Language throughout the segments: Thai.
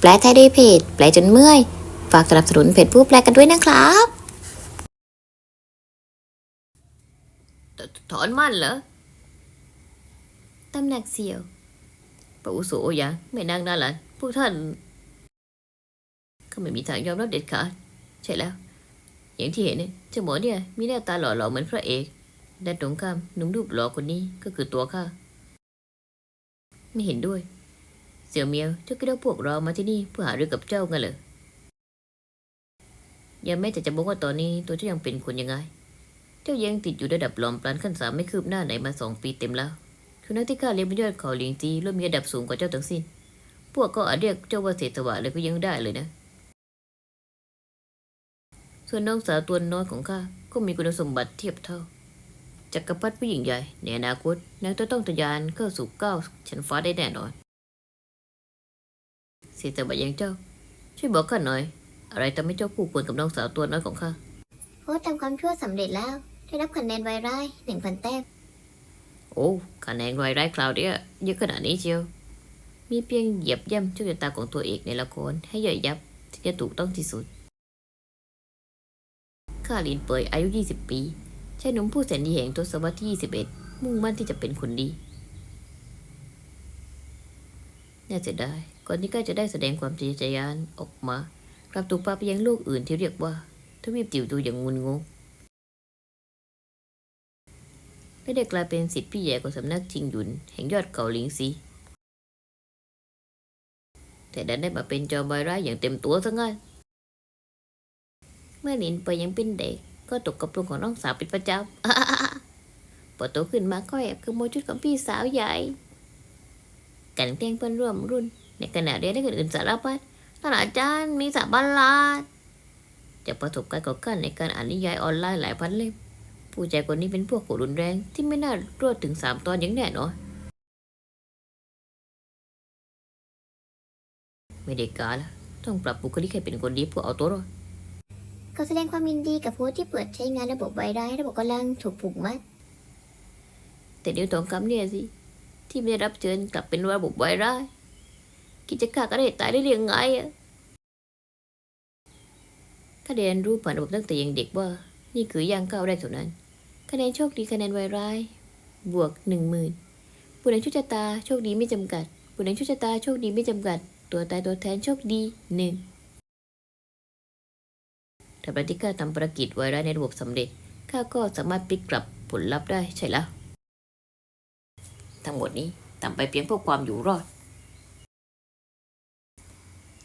แปลไทยโดยเพจแปลจนเมื่อย ฝากสนับสนุนเพจผู้แปลกันด้วยนะครับ ถอนมั่นเหรอ ตำหนักเสี่ยวปะอุโสยังไม่นางนั่นหละพวกท่านเขาไม่มีทางยอมรับเด็ดขาดใช่แล้ว อย่างที่เห็นเนี่ยเจ้าหมอเนี่ยมีหน้าตาหล่อๆเหมือนพระเอกด้านตรงข้ามหนุ่มรูปหล่อคนนี้ก็คือตัวข้าไม่เห็นด้วย สี่ยวเมียวเจ้าคิดว่าพวกเรามาที่นี่เพื่อหาเรื่องกับเจ้ากันเหรอยังไม่แต่จะบอกว่าตอนนี้ตัวเจ้ายังเป็นคนยังไง เจ้ายังติดอยู่ระดับหลอมปราณขั้นสามไม่คืบหน้าไหนมาสองปีเต็มแล้วคือนักที่ข้าเลี้ยงบนยอดเขาหลิงจีล้วนมีระดับสูงกว่าเจ้าทั้งสิ้น พวกก็อาจเรียกเจ้าว่าเศรษฐวะเลยก็ยังได้เลยนะ ส่วนน้องสาวตัวน้อยของข้าก็มีคุณสมบัติเทียบเท่าจักรพรรดิผู้หญิงใหญ่ในอนาคตนางจะต้องทะยานเข้าสู่ก้าวชั้นฟ้าได้แน่นอน เศรษฐวะอย่างเจ้า ช่วยบอกข้าหน่อย อะไรทำให้เจ้าคู่ควรกับน้องสาวตัวน้อยของข้าโพสต์ทำความชั่วสำเร็จแล้ว ได้รับคะแนนไวร้ายหนึ่งพันแต้มโอ้คะแนนรายได้คราวเดียเยอะขนาดนี้เชียว มีเพียงเหยียบย่ำโชคชะตาของตัวเอกในละครให้ย่อยยับที่จะถูกต้องที่สุดข้าลินเปยอายุ 20 ปีชายหนุ่มผู้แสนดีแห่งทศวรรษที่ 21 มุ่งมั่นที่จะเป็นคนดี น่าจะได้ ก่อนที่ข้าจะได้แสดงความทะเยอทะยานออกมากลับถูกพาไปยังโลกอื่นที่เรียกว่าทวีปติวดูอย่างงุนงงไม่ได้กลายเป็นสิทธิพี่ใหญ่ของสำนักจิงหยุน แห่งยอดเขาหลิงซีแต่ดันได้มาเป็นจอมบายร้ายอย่างเต็มตัวซะงั้นเมื่อหลินไปยังเป็นเด็ก ก็ตกกับลงของน้องสาวเป็นประจำพอโตขึ้นมาก็แอบขโมยชุดของพี่สาวใหญ่กันแกล้งเพื่อนร่วมรุ่น ในขณะเรียนได้คนอื่นสารพัดท่านอาจารย์มีสาบันลาดจากประสบการณ์ของกันในการอ่านนิยายออนไลน์หลายพันเล่มผู้ชายคนนี้เป็นพวกโหดรุนแรงที่ไม่น่ารอดถึงสามตอนอย่างแน่นอนไม่ได้การละต้องปรับบุคลิกให้เป็นคนดีเพื่อเอาตัวรอดขอแสดงความยินดีกับโพสต์ที่เปิดใช้งานระบบไวร้ายระบบกำลังถูกผูกมัด แต่เดี๋ยวทองคำเนี่ยสิ ที่ไม่ได้รับเชิญกลับเป็นระบบไวร้าย กิจการก็ได้ตายได้เรียงไงอะข้าเรียนรู้ผ่านระบบตั้งแต่ยังเด็กว่า นี่คือย่างก้าวแรกเท่านั้น คะแนนโชคดีคะแนนไวร้าย บวกหนึ่งหมื่นผู้ใดโชคชะตาโชคดีไม่จำกัดผู้ใดโชคชะตาโชคดีไม่จำกัด ตัวตายตัวแทนโชคดีหนึ่งถ้าปฏิกาทำภารกิจไวร้ายในระบบสำเร็จข้าก็สามารถพลิกกลับผลลัพธ์ได้ใช่แล้วทั้งหมดนี้ทำไปเพียงเพื่อความอยู่รอด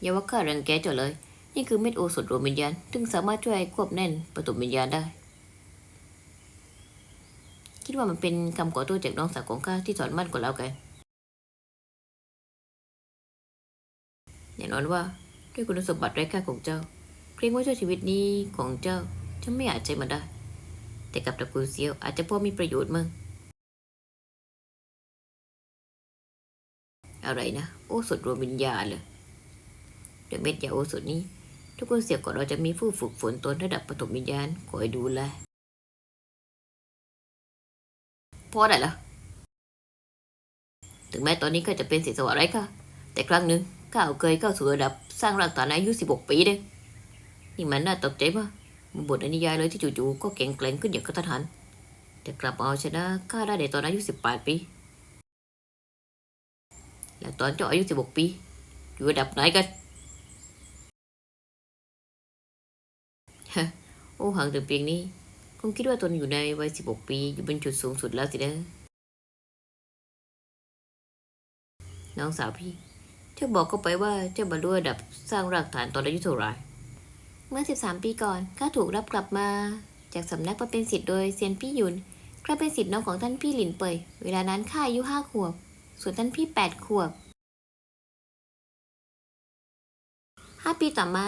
อย่าว่าข้ารังแกเจ้าเลย นี่คือเม็ดโอสถรวมวิญญาณซึ่งสามารถช่วยควบแน่นประตูวิญญาณได้ คิดว่ามันเป็นคำขอโทษจากน้องสาวของข้าที่สอนมั่นกว่าแล้วกันแน่นอนว่าด้วยคุณสมบัติไร้ค่าของเจ้า เกรงว่าเจ้าชีวิตนี้ของเจ้าจะไม่อาจใช้มันได้ แต่กับตระกูลเซียวอาจจะพอมีประโยชน์มั้งอะไรนะ โอสถรวมวิญญาณเลย เดี๋ยวเม็ดยาโอสถนี้ ทุกคนเสียก่อนเราจะมีผู้ฝึกฝนตนระดับปฐมวิญญาณคอยดูแลพอได้ละถึงแม้ตอนนี้ก็จะเป็นศิษย์สวะไรค่ะ แต่ครั้งหนึ่งข้าเคยเข้าสู่ระดับสร้างรากฐานอายุ16ปีเด้นี่มันน่าตกใจมากมันบทในนิยายเลยที่จู่ๆก็แข็งแกร่งขึ้นอย่างกระทันหันแต่กลับมาเอาชนะข้าได้ในตอนอายุ18ปี แล้วตอนเจ้าอายุ16ปี อยู่ระดับไหนกัน โอ้ห่างถึงเพียงนี้ คงคิดว่าตนอยู่ในวัย16ปีอยู่บนจุดสูงสุดแล้วสินะน้องสาวพี่เจ้าบอกเขาไปว่าเจ้าบรรลุระดับสร้างรากฐานตอนอายุเท่าไหร่เมื่อ 13 ปีก่อนข้าถูกรับกลับมา จากสำนักมาเป็นศิษย์โดยเซียนพี่หยุนกลายเป็นศิษย์น้องของท่านพี่หลินเปยเวลานั้นข้าอายุห้าขวบ ส่วนท่านพี่แปดขวบห้าปีต่อมา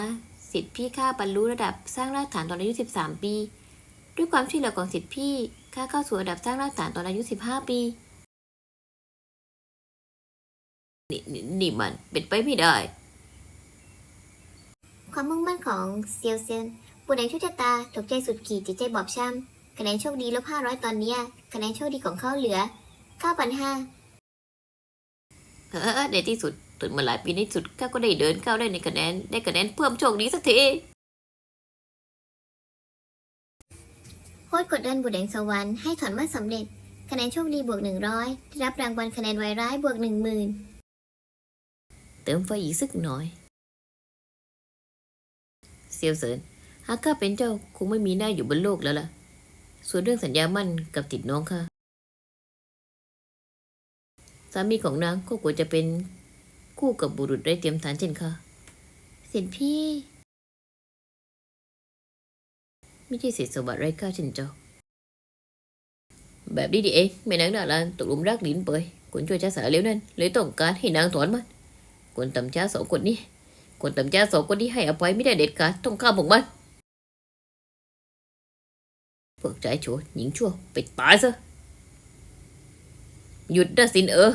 สิทธิ์พี่ข้าบรรลุระดับสร้างรากฐานตอนอายุ 13 ปี ด้วยความช่วยเหลือของสิทธิ์พี่ข้าเข้าสู่ระดับสร้างรากฐานตอนอายุ 15 ปีนี่นี่นี่มันเป็นไปไม่ได้ ความมุ่งมั่นของเซียวเซียนผู้ใดโชคชะตาตกใจสุดขีดจิตใจบอบช้ำคะแนนโชคดีลบห้าร้อยตอนเนี้ยคะแนนโชคดีของเขาเหลือเก้าพันห้าเออในที่สุด ตตื่นมาหลายปีในสุดข้าก็ได้เดินก้าวได้ในคะแนนได้คะแนนเพิ่มโชคดีสักทีโคตรกดดันบุตรแดงสวรรค์ให้ถอนมาสำเร็จ คะแนนโชคดีบวกหนึ่งร้อยได้รับรางวัลคะแนนไวร้ายบวกหนึ่งหมื่นเติมไฟอีกสักหน่อย เซียวเซินหากข้าเป็นเจ้าคงไม่มีหน้าอยู่บนโลกแล้วล่ะ ส่วนเรื่องสัญญามั่นกับติดน้องข้าสามีของนางก็ควรจะเป็น คู่กับบุรุษไร้เตรียมฐานเช่นข้าสินพี่ ไม่ใช่เศษสมบัติไร้ค่าเช่นเจ้า แบบนี้ดีเองแม่นางน่ารันตกหลุมรักลิ้นเปยคนช่วยจ้าสาวเลี้ยวนั่นเลยต้องการให้นางถอนมันคนตำจ้าสองคนนี้ คนตำจ้าสองคนนี้ให้อภัยไม่ได้เด็ดขาดต้องฆ่าพวกมันพวกใจชั่วหญิงชั่วไปตายซะหยุดนะสินเออ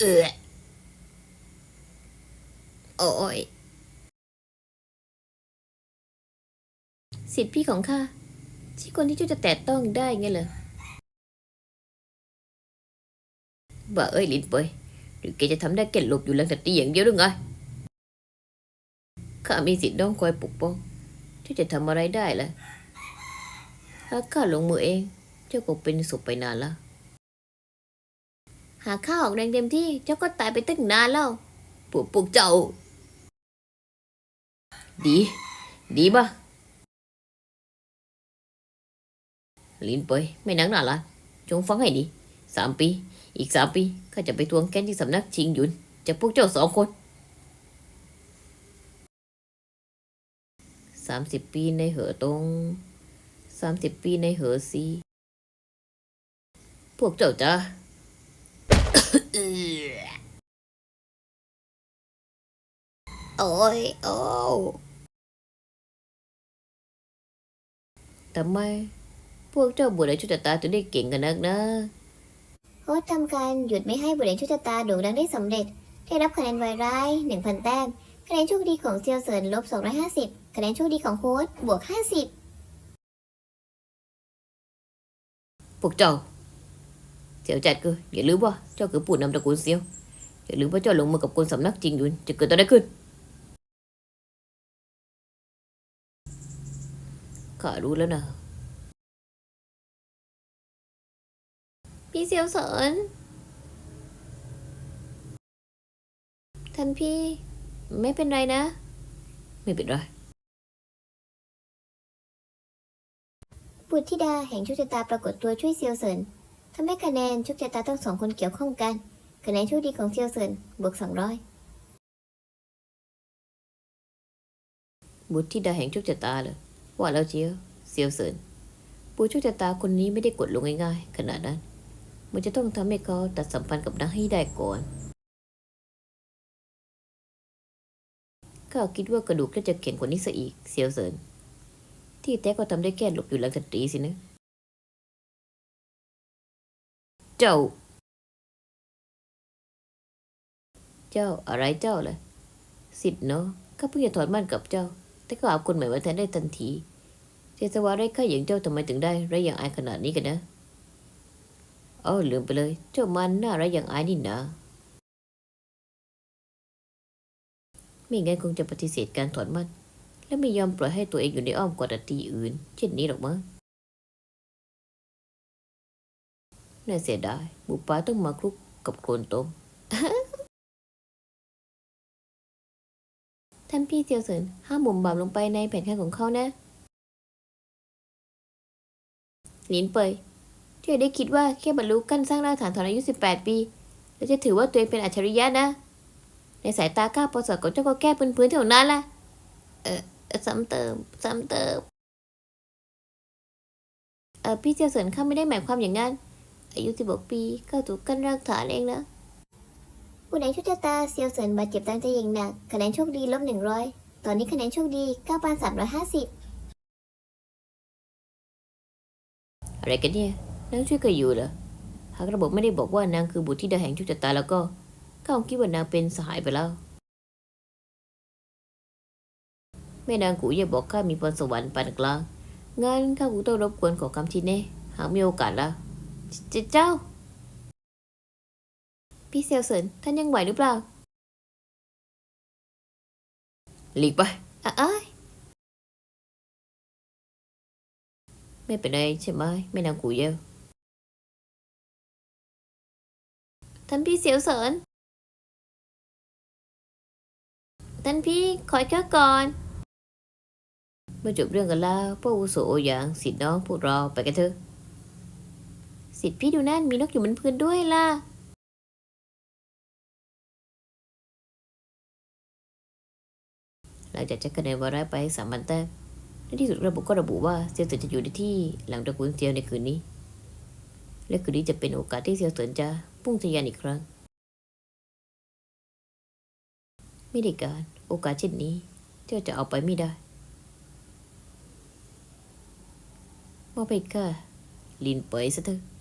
เออโอ้ยสิทธิพี่ของข้าที่คนที่เจ้าจะแตะต้องได้ไงเหรอบ่าเอ้ยลินเปยหรือแกจะทำได้แค่หลบอยู่หลังแต่ตีอย่างเดียวหรือไงข้ามีสิทธิ์ต้องคอยปกป้องที่จะทำอะไรได้ล่ะถ้าข้าลงมือเอง เจ้าคงเป็นศพไปนานแล้วาข้าวออกแรงเต็มที่เจ้าก็ตายไปตั้งนานแล้วพวกพวกเจ้า ดี ดีป่ะลินเปยไม่นังหนาละจงฟังให้ดีสามปี อีกสามปีข้าจะไปทวงแค้นที่สำนักชิงหยุนจากพวกเจ้าสองคนสามสิบปีในเหอตรงสามสิบปีในเหอซีพวกเจ้าจะ โอ้ยโอ้ทำไม พวกเจ้าบุตรชุดตาถึงได้เก่งกันนักนะโค้ชทำการหยุดไม่ให้บุตรแดงโชคชะตาโด่งดังได้สำเร็จ ได้รับคะแนนไวร้ายหนึ่งพันแต้ม คะแนนโชคดีของเซียวเซินลบสองร้อยห้าสิบคะแนนโชคดีของโค้ชบวกห้าสิบพวกเจ้า เสียวจัดก็อย่าลืมว่าเจ้าคือผู้นำตระกูลเซียวอย่าลืมว่าเจ้าลงมือกับคนสำนักจริงหยุนจะเกิดอะไรขึ้นข้ารู้แล้วนะพี่เซียวเซินท่านพี่ไม่เป็นไรนะ ไม่เป็นไรบุตรธิดาแห่งโชคชะตาปรากฏตัวช่วยเซียวเซิน ทำให้คะแนนโชคชะตาทั้งสองคนเกี่ยวข้องกัน คะแนนโชคดีของเซียวเซินบวกสองร้อยบุตรที่ดาแห่งโชคชะตาเลยว่าแล้วเจียวเซียวเซินปู่โชคชะตาคนนี้ไม่ได้กดลงง่ายๆ ขนาดนั้น มันจะต้องทำให้เขาตัดสัมพันธ์กับนางให้ได้ก่อนข้าคิดว่ากระดูกน่าจะแข็งกว่านี้ซะอีกเซียวเซินที่แท้ก็ทำได้แค่หลบอยู่หลังสตรีสินะ เจ้า เจ้าอะไรเจ้าเล่ะสิทธิ์เนาะข้าเพิ่งจะถอนมั่นกับเจ้า แต่ก็เอาคนใหม่มาแทนได้ทันทีเจสวาได้ข้าอย่างเจ้าทำไมถึงได้ไรอย่างอายขนาดนี้กันนะเอ้าลืมไปเลย เจ้ามันน่าไรอย่างอายนี่นะไม่งั้นคงจะปฏิเสธการถอนมั่นและไม่ยอมปล่อยให้ตัวเองอยู่ในอ้อมกอดตีอื่น เช่นนี้หรอกมั้ง น่าเสียดายบุปผาต้องมาคลุกกับโคลนต้มท่านพี่เซียวเซินห้ามหมุมบามลงไปในแผนการของเขานะหลินเปยเจ้าได้คิดว่าแค่บรรลุกั้นสร้างรากฐานตอนอายุ 18 ปี แล้วจะถือว่าตัวเองเป็นอัจฉริยะนะ ในสายตาข้าพอสอดของเจ้าก็แก้พื้นๆเท่านั้นละเออเอ่อซ้ำเติมซ้ำเติมเออพี่เซียวเซินข้าไม่ได้หมายความอย่างนั้น อายุ16ปีก็ถูกกั้นรากฐานเองนะผู้ใดโชคชะตาเซียวเซินบาดเจ็บตั้งใจย่างหนักคะแนนโชคดีลบหนึ่งร้อยตอนนี้คะแนนโชคดีเก้าพันสามร้อยห้าสิบอะไรกันเนี่ยนางช่วยกันอยู่เหรอหากระบบไม่ได้บอกว่านางคือบุตรที่ดาแห่งโชคชะตาแล้วก็ข้าคงคิดว่านางเป็นสหายไปแล้ว แม่นางกูอย่าบอกข้ามีพรสวรรค์ปานกลางงั้นข้ากูต้องรบกวนขอคำชี้แน่หากมีโอกาสแล้ว เจเจ้า พี่เซียวเซินท่านยังไหวหรือเปล่า หลีกไปอะเอ้ยไม่เป็นไรใช่ไหมไม่นางกูเยอะท่านพี่เซียวเซินท่านพี่คอยแค่ก่อน เมื่อจบเรื่องกันแล้วพวกอาวุโสอย่างสิทธิ์น้องพวกเราไปกันเถอะ สิทธิ์พี่ดูนั่นมีนกอยู่บนพื้นด้วยล่ะหลังจากจะคะแนนวาระไปสามวันแต้มในที่สุดระบุก็ระบุว่าเซียวเซินจะอยู่ในที่หลังตระกูลเซียวในคืนนี้ และคืนนี้จะเป็นโอกาสที่เซียวเซินจะพุ่งทะยานอีกครั้ง ไม่ได้การโอกาสเช่นนี้เจ้าจะเอาไปไม่ได้มอบให้ข้าลินเปยซะเถอะ